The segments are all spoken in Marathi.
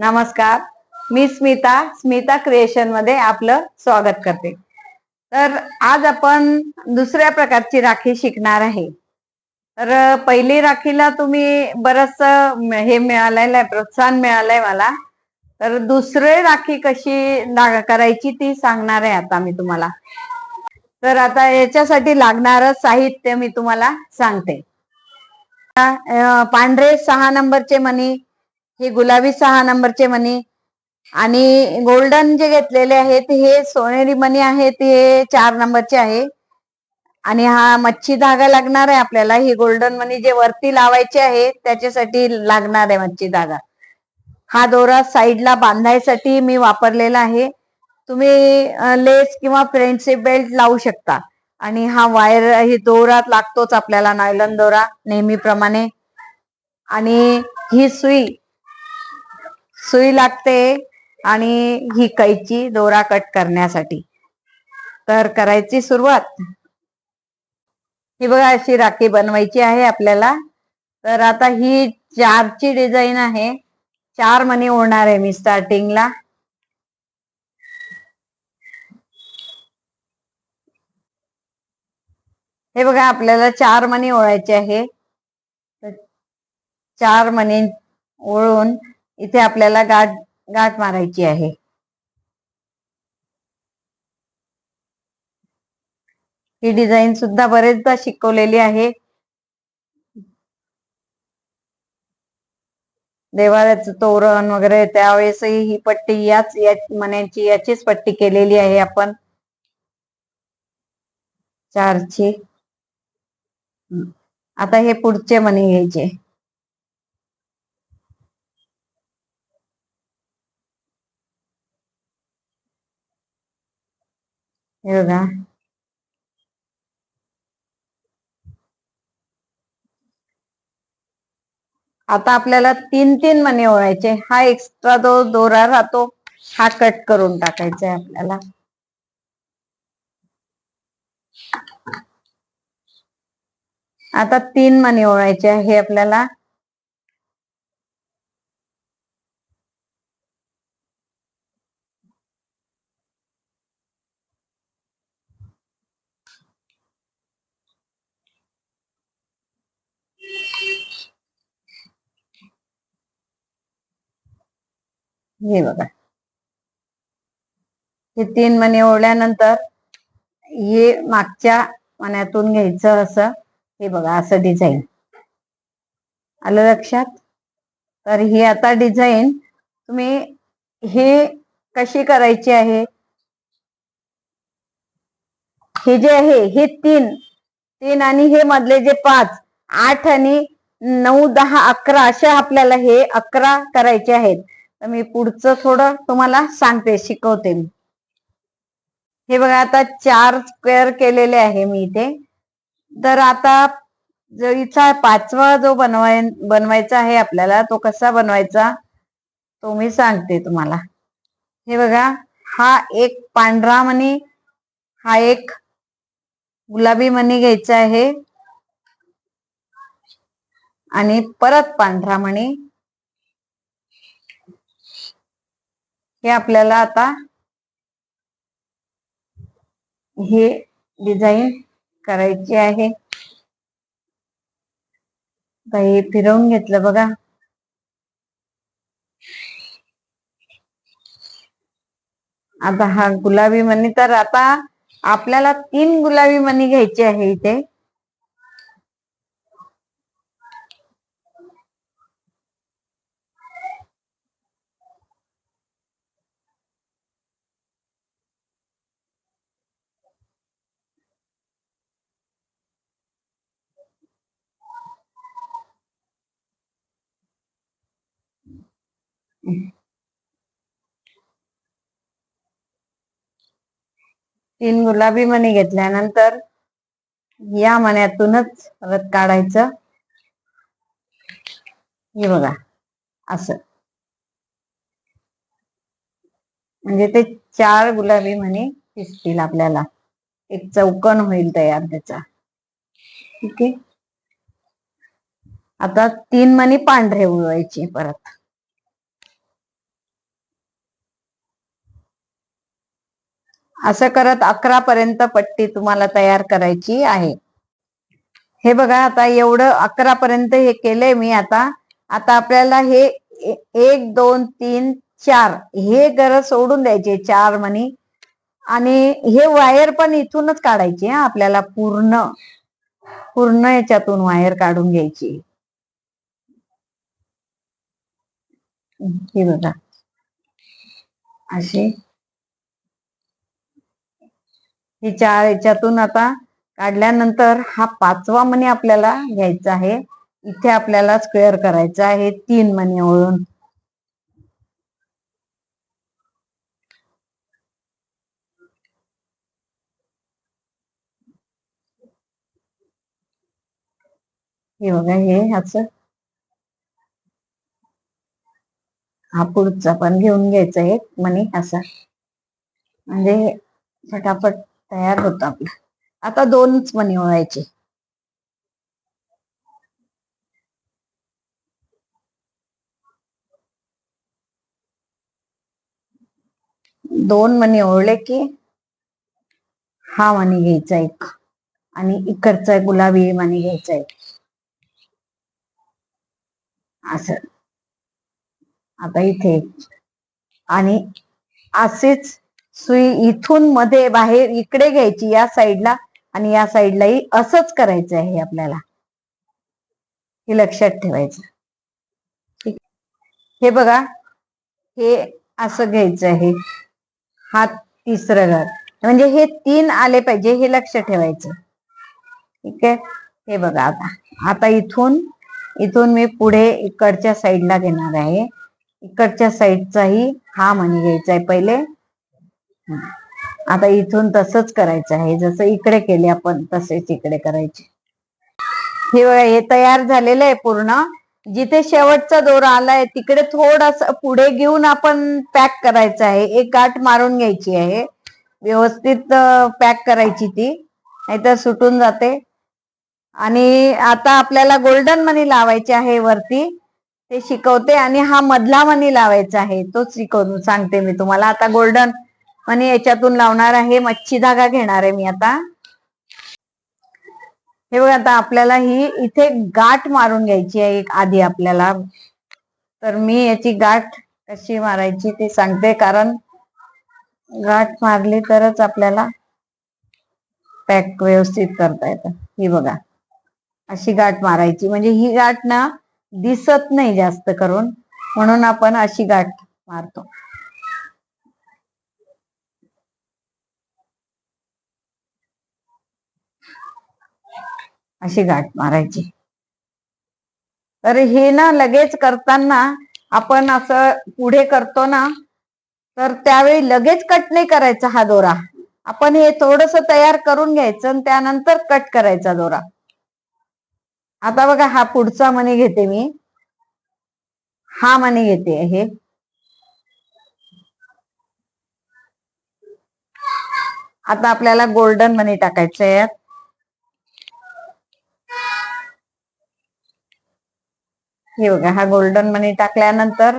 नमस्कार. मी स्मिता स्मिता क्रिएशनमध्ये आपलं स्वागत करते. तर आज आपण दुसऱ्या प्रकारची राखी शिकणार आहे. तर पहिली राखीला तुम्ही बरस हे मिळालेलं आहे प्रोत्साहन मिळालंय मला. तर दुसरी राखी कशी करायची ती सांगणार आहे आता मी तुम्हाला. तर आता याच्यासाठी लागणार साहित्य मी तुम्हाला सांगते. पांढरे सहा नंबरचे मणी हे गुलाबी सहा नंबरचे मणी. आणि गोल्डन जे घेतलेले आहेत हे सोनेरी मणी आहेत हे चार नंबरचे आहे. आणि हा मच्छी धागा लागणार आहे आपल्याला. ही गोल्डन मनी जे वरती लावायचे आहे त्याच्यासाठी लागणार आहे मच्छी धागा. हा दोरा साईडला बांधायसाठी मी वापरलेला आहे. तुम्ही लेस किंवा फ्रेंडशिप बेल्ट लावू शकता. आणि हा वायर ही दोरा लागतोच आपल्याला नायलॉन दोरा नेहमीप्रमाणे. आणि ही सुई सुई लागते आणि ही कैची दोरा कट करण्यासाठी. तर करायची सुरुवात. ही बघा अशी राखी बनवायची आहे आपल्याला. तर आता ही चारची डिझाईन आहे. चार मनी ओढणार आहे मी स्टार्टिंगला. हे बघा आपल्याला चार मणी ओळायचे आहे. चार मणी ओळून इथे आपल्याला गाठ गाठ मारायची आहे. ही डिझाईन सुद्धा बरेचदा शिकवलेली आहे. देवाळ्याचं तोरण वगैरे त्यावेळेसही ही पट्टी याच या मण्यांची याचीच पट्टी केलेली आहे आपण. चारची. आता हे पुढचे मणी घ्यायचे. हे बघा. आता आपल्याला तीन तीन मणी ओळायचे. हा एक्स्ट्रा जो दोरा राहतो हा कट करून टाकायचा आहे आपल्याला. आता तीन मणी ओळायचे आहे आपल्याला. हे बघा हे तीन मणी ओढल्यानंतर हे मागच्या मण्यातून घ्यायचं असं हे बघा असं डिझाईन आलं लक्षात? तर ही आता डिझाईन तुम्ही हे कशी करायची आहे? हे जे आहे हे तीन तीन आणि हे मधले जे पाच आठ आणि नऊ दहा अकरा अशा आपल्याला हे अकरा करायचे आहेत. तर मी पुढचं थोडं तुम्हाला सांगते शिकवते मी. हे बघा आता चार स्क्वेअर केलेले आहे मी इथे. तर आता जो इथला पाचवा जो बनवाय बनवायचा आहे आपल्याला तो कसा बनवायचा तो मी सांगते तुम्हाला. हे बघा हा एक पांढरा मणी हा एक गुलाबी मणी घ्यायचा आहे. आणि परत पांढरा मणी हे आपल्याला आता हे डिझाईन करायची आहे. हे फिरवून घेतलं बघा. आता हा गुलाबी मणी तर आता आपल्याला तीन गुलाबी मणी घ्यायची आहे इथे. तीन गुलाबी मणी घेतल्यानंतर या मण्यातूनच रथ काढायचं. हे बघा असं. म्हणजे ते चार गुलाबी मणी दिसतील आपल्याला. एक चौकन होईल तयार त्याचा. ठीक आहे? आता तीन मणी पांढरे उडवायचे परत. असं करत अकरा पर्यंत पट्टी तुम्हाला तयार करायची आहे. हे बघा आता एवढं अकरा पर्यंत हे केलंय मी आता. आता आपल्याला हे एक दोन तीन चार हे गरज सोडून द्यायचे चार म्हणी. आणि हे वायर पण इथूनच काढायचे हा आपल्याला पूर्ण पूर्ण याच्यातून वायर काढून घ्यायची हे बघा. अशी हे चार याच्यातून आता काढल्यानंतर हा पाचवा मणी आपल्याला घ्यायचा आहे. इथे आपल्याला स्क्वेअर करायचा आहे. तीन मणी ओळून हे बघा हे ह्याच हा पुढचा पण घेऊन घ्यायचा एक मणी असा. म्हणजे फटाफट तयार होतो आपलं. आता दोनच मणी व्हायचे. दोन मणी ओळले की हा मणी घ्यायचा एक आणि इकडचा गुलाबी मणी घ्यायचा एक. असं. आता इथे आणि असेच सुई इथून मध्ये बाहेर इकडे घ्यायची या साईडला आणि या साईडलाही असंच करायचं आहे आपल्याला. हे लक्षात ठेवायचं. ठीक हे बघा. हे असं घ्यायचं आहे. हा तिसरं घर. म्हणजे हे तीन आले पाहिजे हे लक्ष ठेवायचं. ठीक आहे. हे बघा आता. आता इथून इथून मी पुढे इकडच्या साईडला घेणार आहे. इकडच्या साईडचाही हा मणी घ्यायचा आहे पहिले. आता इथून तसंच करायचं आहे. जसं इकडे केले आपण तसेच इकडे करायचे. हे बघा हे तयार झालेलं आहे पूर्ण. जिथे शेवटचा दोरा आलाय तिकडे थोडस पुढे घेऊन आपण पॅक करायचं आहे. एक गाठ मारून घ्यायची आहे. व्यवस्थित पॅक करायची ती. नाहीतर सुटून जाते. आणि आता आपल्याला गोल्डन मनी लावायचे आहे वरती. ते शिकवते. आणि हा मधला मनी लावायचा आहे. तोच शिकवून सांगते मी तुम्हाला. आता गोल्डन आणि याच्यातून लावणार आहे मच्छी धागा घेणार आहे मी आता. हे बघा आता आपल्याला ही इथे गाठ मारून घ्यायची आहे एक आधी आपल्याला. तर मी याची गाठ कशी मारायची ते सांगते कारण गाठ मारली तरच आपल्याला पॅक व्यवस्थित करता येतं. ही बघा अशी गाठ मारायची. म्हणजे ही गाठ ना दिसत नाही जास्त करून म्हणून आपण अशी गाठ मारतो. अशी गाठ मारायची. तर हे ना लगेच करताना आपण असं पुढे करतो ना तर त्यावेळी लगेच कट नाही करायचा हा दोरा. आपण हे थोडस तयार करून घ्यायचं आणि त्यानंतर कट करायचा दोरा. आता बघा हा पुढचा मणी घेते मी. हा मणी घेते हे. आता आपल्याला गोल्डन मनी टाकायचं आहे यात. हे बघा हा गोल्डन मनी टाकल्यानंतर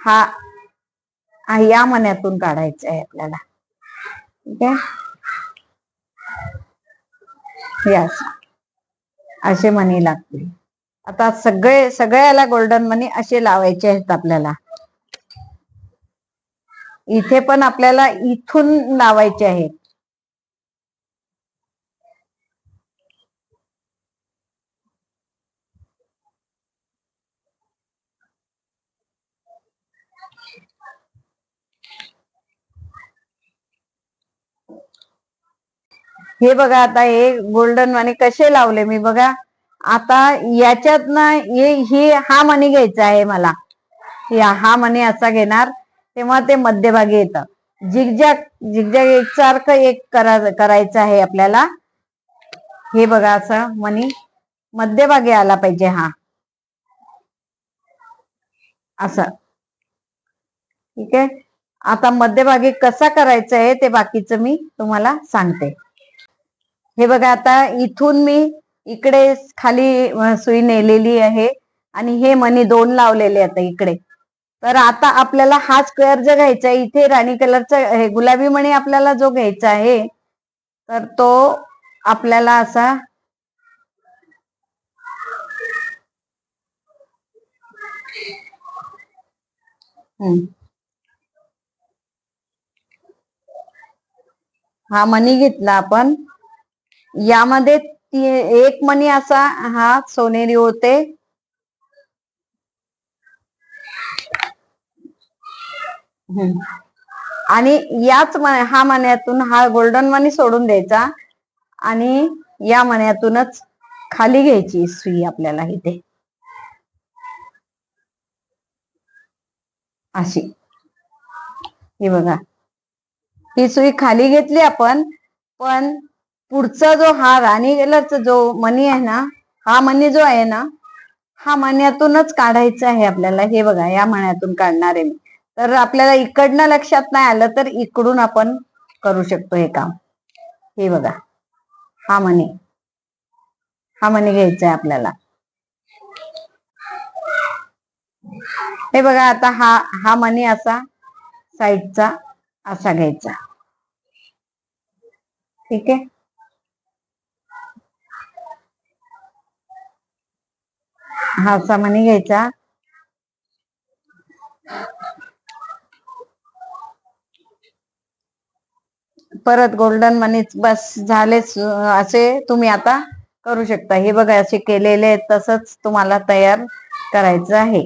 हा या मण्यातून काढायचा आहे आपल्याला. ठीक आहे? यास असे मनी लागतील. आता सगळे सगळ्याला गोल्डन मनी असे लावायचे आहेत आपल्याला. इथे पण आपल्याला इथून लावायचे आहेत. हे बघा आता हे गोल्डन मनी कसे लावले मी बघा. आता याच्यात ना हे ही हा मनी घ्यायचा आहे मला. या हा मनी असा घेणार. तेव्हा ते मध्यभागी येतं. झिगझॅग झिगझॅग एकसारखं एक करा करायचं आहे आपल्याला. हे बघा असं मनी मध्यभागी आला पाहिजे हा. असं. ठीक आहे? आता मध्यभागी कसा करायचा आहे ते बाकीचं मी तुम्हाला सांगते. हे बघा आता इथून मी इकडे खाली सुई नेलेली आहे आणि हे मनी दोन लावलेले आता इकडे. तर आता आपल्याला हा स्क्वेअर जो घ्यायचा आहे इथे राणी कलरचा हे गुलाबी मणी आपल्याला जो घ्यायचा आहे तर तो आपल्याला असा हा मनी घेतला आपण. यामध्ये एक मणी असा हा सोनेरी होते. आणि याच हा मण्यातून हा गोल्डन मनी सोडून द्यायचा आणि या मण्यातूनच खाली घ्यायची सुई आपल्याला इथे. अशी. हे बघा. ही सुई खाली घेतली आपण पण पुढचा जो हा राणी कलरचा जो मणी आहे ना हा मणी जो आहे ना हा मण्यातूनच काढायचा आहे आपल्याला. हे बघा या मण्यातून काढणार आहे मी. तर आपल्याला इकडनं लक्षात नाही आलं तर इकडून आपण करू शकतो हे काम. हे बघा हा मणी. हा मणी घ्यायचा आहे आपल्याला. हे बघा आता हा हा मणी असा साईडचा असा घ्यायचा. ठीक आहे? हा सामानी घ्यायचा. परत गोल्डन मनीच बस झालेच असे तुम्ही आता करू शकता. हे बघा असे केलेले आहेत तसंच तुम्हाला तयार करायचं आहे.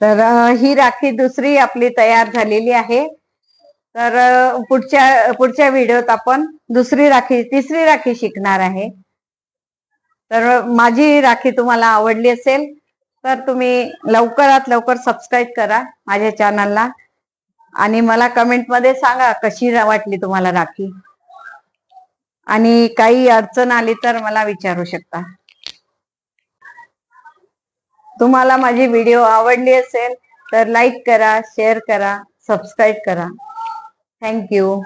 तर ही राखी दुसरी आपली तयार झालेली आहे. तर पुढच्या पुढच्या व्हिडिओत आपण दुसरी राखी तिसरी राखी शिकणार आहे. तर माझी राखी तुम्हाला आवडली असेल तर तुम्ही लवकरात लवकर सबस्क्राईब करा माझ्या चॅनलला. आणि मला कमेंटमध्ये सांगा कशी वाटली तुम्हाला राखी. आणि काही अडचण आली तर मला विचारू शकता. तुम्हाला माझी व्हिडिओ आवडली असेल तर लाईक करा शेअर करा सबस्क्राईब करा. थँक्यू